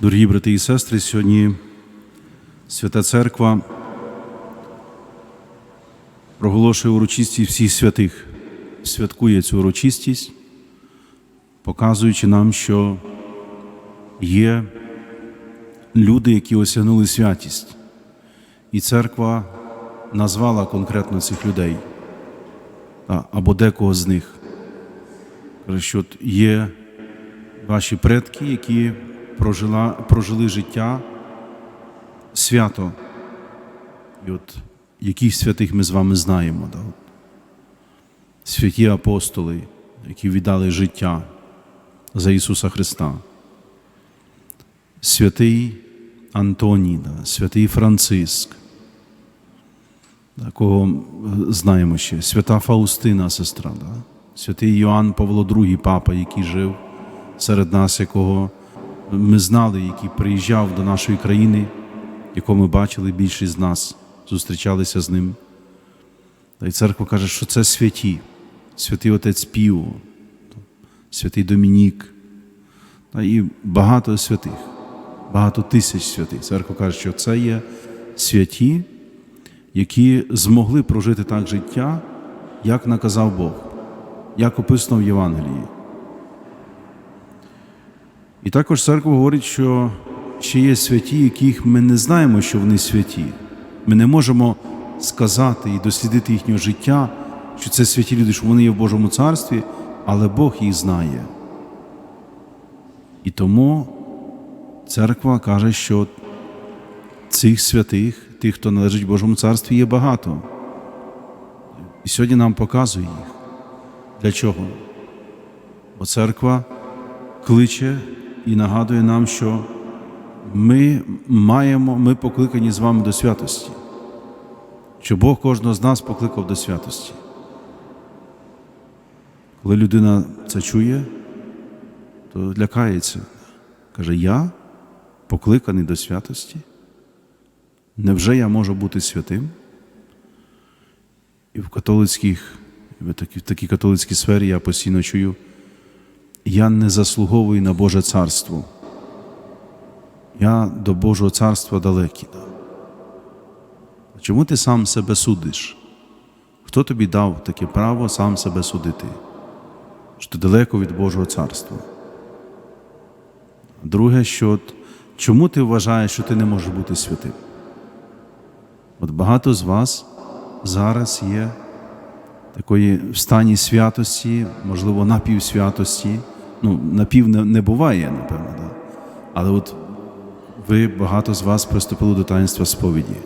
Дорогі брати і сестри, сьогодні Свята Церква проголошує урочистість всіх святих, святкує цю урочистість, показуючи нам, що є люди, які осягнули святість. І церква назвала конкретно цих людей або декого з них. Каже, що є ваші предки, які прожила, прожили життя свято. І от яких святих ми з вами знаємо. Да? Святі апостоли, які віддали життя за Ісуса Христа. Святий Антоній, да? святий Франциск, кого е, знаємо ще, свята Фаустина, сестра, да? святий Йоанн Павло II, папа, який жив серед нас, якого ми знали, який приїжджав до нашої країни, якого ми бачили більшість з нас, зустрічалися з ним. Та й церква каже, що це святі, святий отець Піо, святий Домінік, та і багато святих, багато тисяч святих. Церква каже, що це є святі, які змогли прожити так життя, як наказав Бог, як описано в Євангелії. І також церква говорить, що ще є святі, яких ми не знаємо, що вони святі. Ми не можемо сказати і дослідити їхнє життя, що це святі люди, що вони є в Божому царстві, але Бог їх знає. І тому церква каже, що цих святих, тих, хто належить Божому царстві, є багато. І сьогодні нам показує їх. Для чого? Бо церква кличе і нагадує нам, що ми маємо, ми покликані з вами до святості, що Бог кожного з нас покликав до святості. Коли людина це чує, то лякається. Каже, я покликаний до святості. Невже я можу бути святим? І в католицьких, в такій, католицькій сфері я постійно чую, я не заслуговую на Боже царство. Я до Божого царства далекий. Чому ти сам себе судиш? Хто тобі дав таке право сам себе судити? Що ти далеко від Божого царства? Друге, що чому ти вважаєш, що ти не можеш бути святим? От багато з вас зараз є такої в стані святості, можливо, напівсвятості. Ну, напів не, не буває, напевно, да? але от ви багато з вас приступили до таїнства сповіді,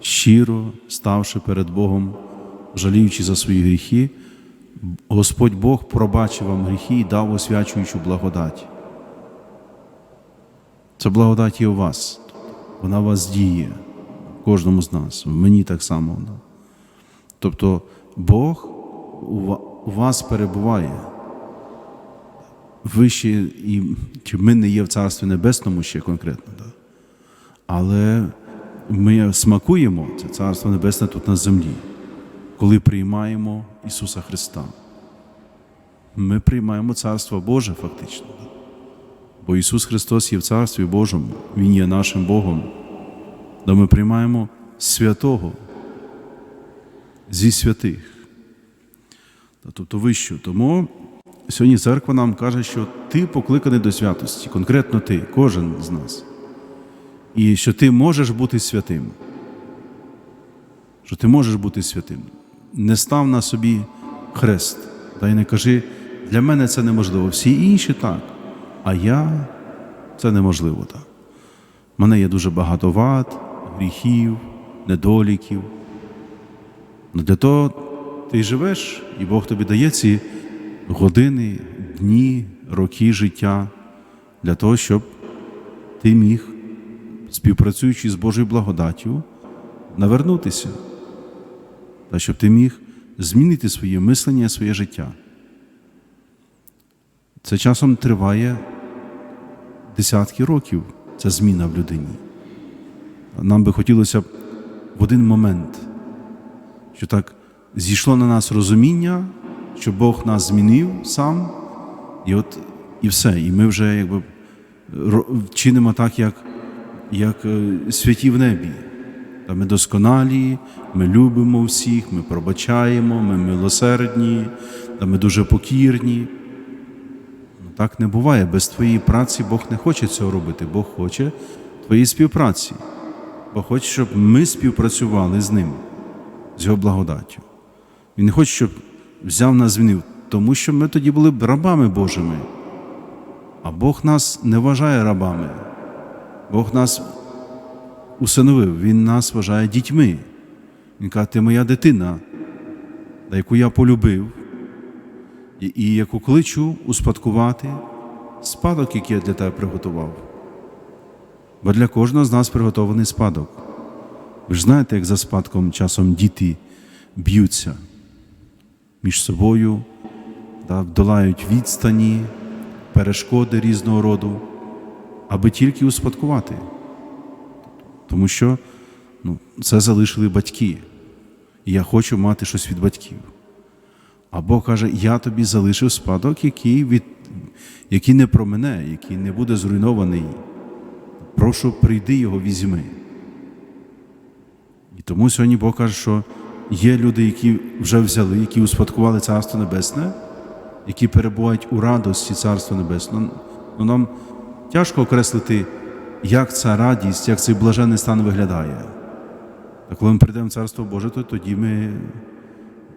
щиро ставши перед Богом, жаліючи за свої гріхи, Господь Бог пробачив вам гріхи і дав освячуючу благодать. Це благодать є у вас, вона у вас діє, кожному з нас, в мені так само. Тобто Бог у вас перебуває. Ви ще і чи ми не є в Царстві Небесному ще конкретно, да? але ми смакуємо це Царство Небесне тут на землі, коли приймаємо Ісуса Христа. Ми приймаємо Царство Боже фактично. да. Бо Ісус Христос є в Царстві Божому, Він є нашим Богом. Да ми приймаємо святого зі святих. Тобто вищу. Тому сьогодні церква нам каже, що ти покликаний до святості, конкретно ти, кожен з нас. І що ти можеш бути святим. Що ти можеш бути святим. Не став на собі хрест. Та й не кажи, для мене це неможливо. Всі інші так. А я це неможливо так. У мене є дуже багато вад, гріхів, недоліків. Ну для того ти живеш, і Бог тобі дає ці години, дні, роки життя для того, щоб ти міг, співпрацюючи з Божою благодаттю, навернутися, та щоб ти міг змінити своє мислення, своє життя. Це часом триває десятки років, ця зміна в людині. Нам би хотілося б в один момент, що так зійшло на нас розуміння, що Бог нас змінив сам, і от і все. І ми вже якби чинимо так, як, як е, святі в небі. Та ми досконалі, ми любимо всіх, ми пробачаємо, ми милосердні, та ми дуже покірні. Ну, так не буває. Без твоєї праці Бог не хоче цього робити. Бог хоче твоєї співпраці. Бог хоче, щоб ми співпрацювали з ним, з його благодаттю. Він не хоче, щоб взяв нас звільнив, тому що ми тоді були б рабами Божими. А Бог нас не вважає рабами. Бог нас усиновив, Він нас вважає дітьми. Він каже, ти моя дитина, яку я полюбив, і, і яку кличу успадкувати спадок, який я для тебе приготував. Бо для кожного з нас приготований спадок. Ви ж знаєте, як за спадком часом діти б'ються між собою, так, долають відстані, перешкоди різного роду, аби тільки успадкувати. Тому що ну, це залишили батьки. І я хочу мати щось від батьків. А Бог каже, я тобі залишив спадок, який, від, який не про мене, який не буде зруйнований. Прошу, прийди його візьми. І тому сьогодні Бог каже, що є люди, які вже взяли, які успадкували Царство Небесне, які перебувають у радості Царства Небесного. Ну, нам тяжко окреслити, як ця радість, як цей блаженний стан виглядає. А коли ми прийдемо в Царство Боже, то тоді ми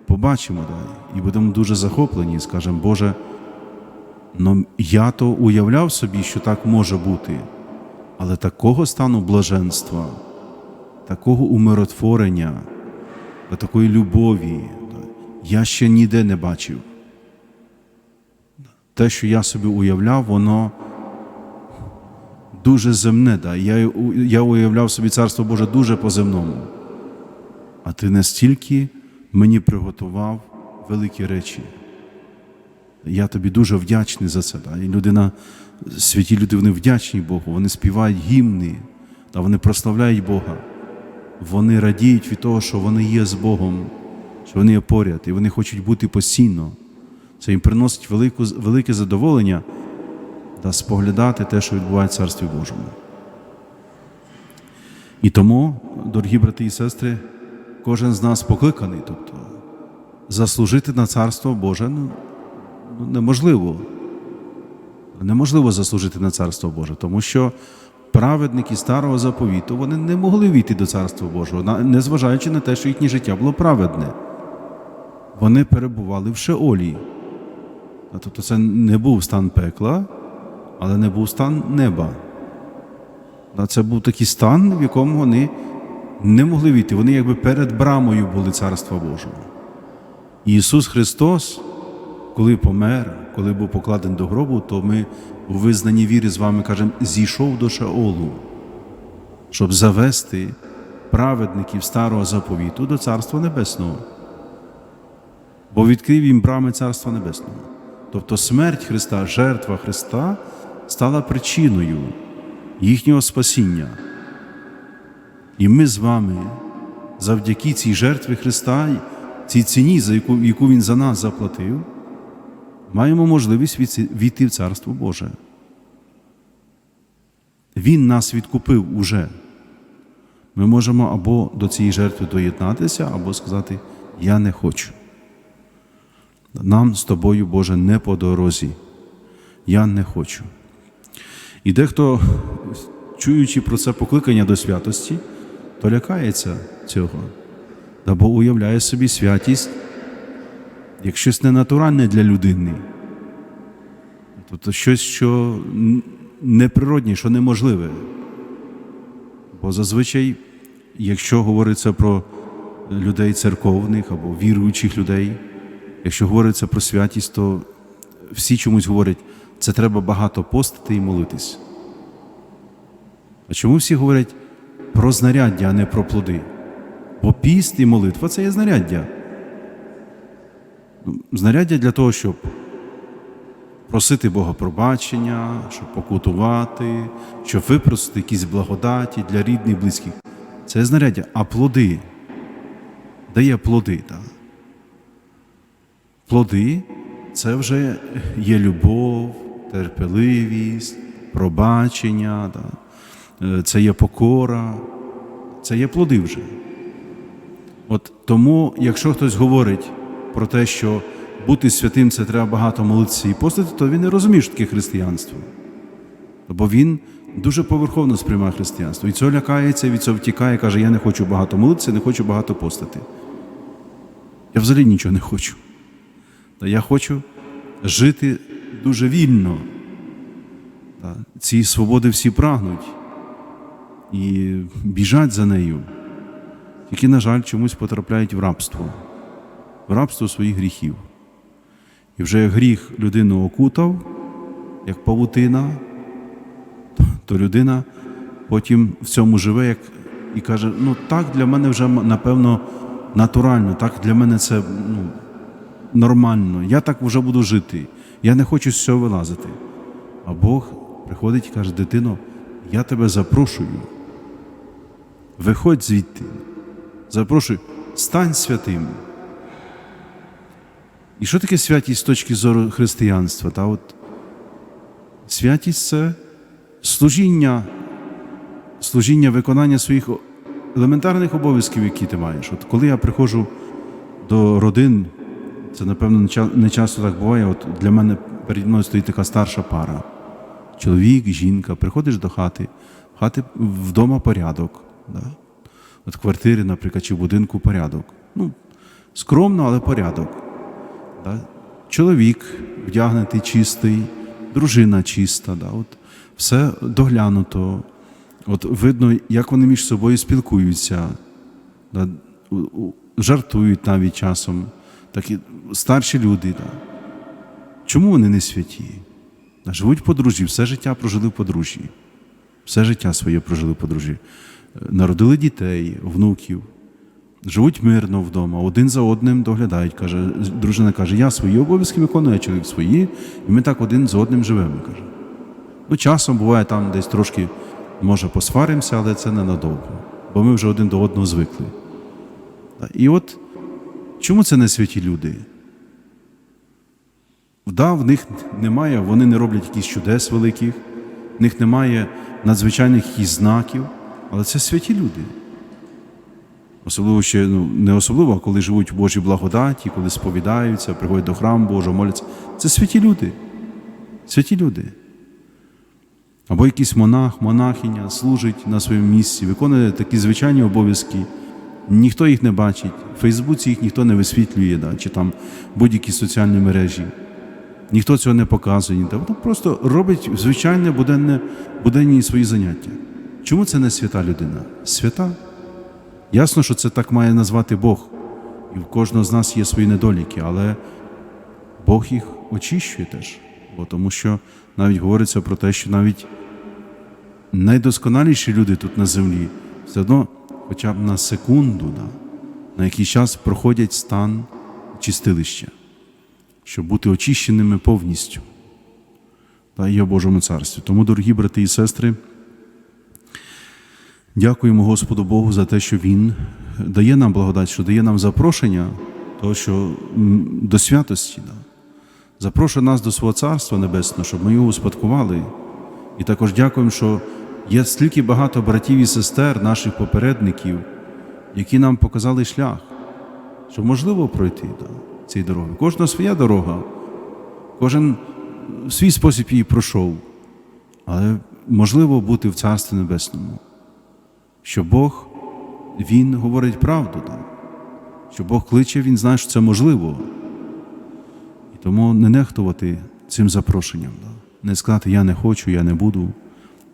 побачимо да, і будемо дуже захоплені, і скажемо, Боже, ну я то уявляв собі, що так може бути, але такого стану блаженства, такого умиротворення, та такої любові я ще ніде не бачив. Те, що я собі уявляв, воно дуже земне. Да. Я, я уявляв собі Царство Боже дуже по-земному. А ти настільки мені приготував великі речі. Я тобі дуже вдячний за це. Да. І людина, святі люди, вони вдячні Богу, вони співають гімни, та вони прославляють Бога. Вони радіють від того, що вони є з Богом, що вони є поряд, і вони хочуть бути постійно. Це їм приносить велику, велике задоволення та споглядати те, що відбувається в Царстві Божому. І тому, дорогі брати і сестри, кожен з нас покликаний, тобто заслужити на Царство Боже ну, ну, неможливо. Неможливо заслужити на Царство Боже, тому що праведники старого заповіту вони не могли війти до Царства Божого, незважаючи на те, що їхнє життя було праведне. Вони перебували в Шеолі. Тобто це не був стан пекла, але не був стан неба. Це був такий стан, в якому вони не могли війти. Вони якби перед брамою були Царства Божого. І Ісус Христос, коли помер, коли був покладений до гробу, то ми у визнанні віри з вами кажемо, зійшов до Шаолу, щоб завести праведників старого заповіту до Царства Небесного. Бо відкрив їм брами Царства Небесного. Тобто смерть Христа, жертва Христа стала причиною їхнього спасіння. І ми з вами завдяки цій жертві Христа, цій ціні, за яку, яку Він за нас заплатив, маємо можливість війти- в Царство Боже. Він нас відкупив уже. Ми можемо або до цієї жертви доєднатися, або сказати Я не хочу. Нам з тобою, Боже, не по дорозі. Я не хочу. І дехто, чуючи про це покликання до святості, то лякається цього, або уявляє собі святість як щось ненатуральне для людини. Тобто щось, що н- неприродне, що неможливе. Бо зазвичай, якщо говориться про людей церковних або віруючих людей, якщо говориться про святість, то всі чомусь говорять, це треба багато постити і молитись. А чому всі говорять про знаряддя, а не про плоди? Бо піст і молитва це є знаряддя. Знаряддя для того, щоб просити Бога пробачення, щоб покутувати, щоб випросити якісь благодаті для рідних, близьких. Це знаряддя, а плоди дає плоди. Так? Плоди це вже є любов, терпеливість, пробачення, да, е, це є покора, це є плоди вже. От тому, якщо хтось говорить про те, що бути святим це треба багато молитися і постити, то він не розуміє, що таке християнство. Бо він дуже поверховно сприймає християнство. І цього лякається, від цього втікає, каже, я не хочу багато молитися, не хочу багато постити. Я взагалі нічого не хочу. Та Я хочу жити дуже вільно. Ці свободи всі прагнуть і біжать за нею. Тільки, на жаль, чомусь потрапляють в рабство, в рабство своїх гріхів. І вже як гріх людину окутав, як павутина, то людина потім в цьому живе як, і каже: ну так для мене вже напевно натурально, так для мене це ну, нормально, я так вже буду жити, я не хочу з цього вилазити. А Бог приходить і каже, дитино, я тебе запрошую. Виходь звідти, запрошую, стань святим. І що таке святість з точки зору християнства? Та от Святість це служіння, служіння виконання своїх елементарних обов'язків, які ти маєш. От коли я приходжу до родин, це напевно не часто так буває. От для мене переді мною стоїть така старша пара. Чоловік, жінка, приходиш до хати, в хати вдома порядок. Да? От в квартирі, наприклад, чи в будинку порядок. Ну, скромно, але порядок. Да? Чоловік вдягнутий чистий, дружина чиста, да? От все доглянуто. От видно, як вони між собою спілкуються, да? жартують навіть часом. Такі старші люди. Да? Чому вони не святі? Да? Живуть в подружжі, все життя прожили в подружжі. Все життя своє прожили в подружжі. Е, Народили дітей, внуків, живуть мирно вдома, один за одним доглядають. Каже, дружина каже, я свої обов'язки виконую, а чоловік свої, і ми так один з одним живемо. каже. Ну, часом буває там десь трошки, може, посваримося, але це ненадовго, бо ми вже один до одного звикли. І от чому це не святі люди? Да, в них немає, вони не роблять якісь чудес великих, в них немає надзвичайних якихось знаків, але це святі люди. Особливо ще ну, не особливо, а коли живуть в Божій благодаті, коли сповідаються, приходять до храму Божого, моляться. Це святі люди. Святі люди. Або якийсь монах, монахиня служить на своєму місці, виконує такі звичайні обов'язки. Ніхто їх не бачить, в Фейсбуці їх ніхто не висвітлює, да, чи там будь-які соціальні мережі. Ніхто цього не показує. ніде. Воно просто робить звичайне буденне, буденні свої заняття. Чому це не свята людина? Свята. Ясно, що це так має назвати Бог. І в кожного з нас є свої недоліки, але Бог їх очищує теж. Бо тому що навіть говориться про те, що навіть найдосконаліші люди тут на землі все одно хоча б на секунду, да, на якийсь час проходять стан чистилища, щоб бути очищеними повністю та і в Божому царстві. Тому, дорогі брати і сестри, дякуємо Господу Богу за те, що Він дає нам благодать, що дає нам запрошення того, що до святості. Да. Запрошує нас до свого Царства Небесного, щоб ми його успадкували. І також дякуємо, що є стільки багато братів і сестер, наших попередників, які нам показали шлях, що можливо пройти да, цією дорогою. Кожна своя дорога, кожен в свій спосіб її пройшов, але можливо бути в Царстві Небесному. Що Бог, Він говорить правду, да? що Бог кличе, Він знає, що це можливо. І тому не нехтувати цим запрошенням. Не сказати Я не хочу, я не буду.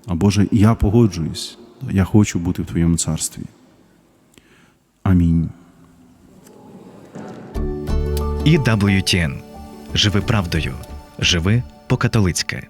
А Боже, я погоджуюсь, я хочу бути в Твоєму царстві. Амінь. І WTN. Живи правдою. Живи по-католицьки.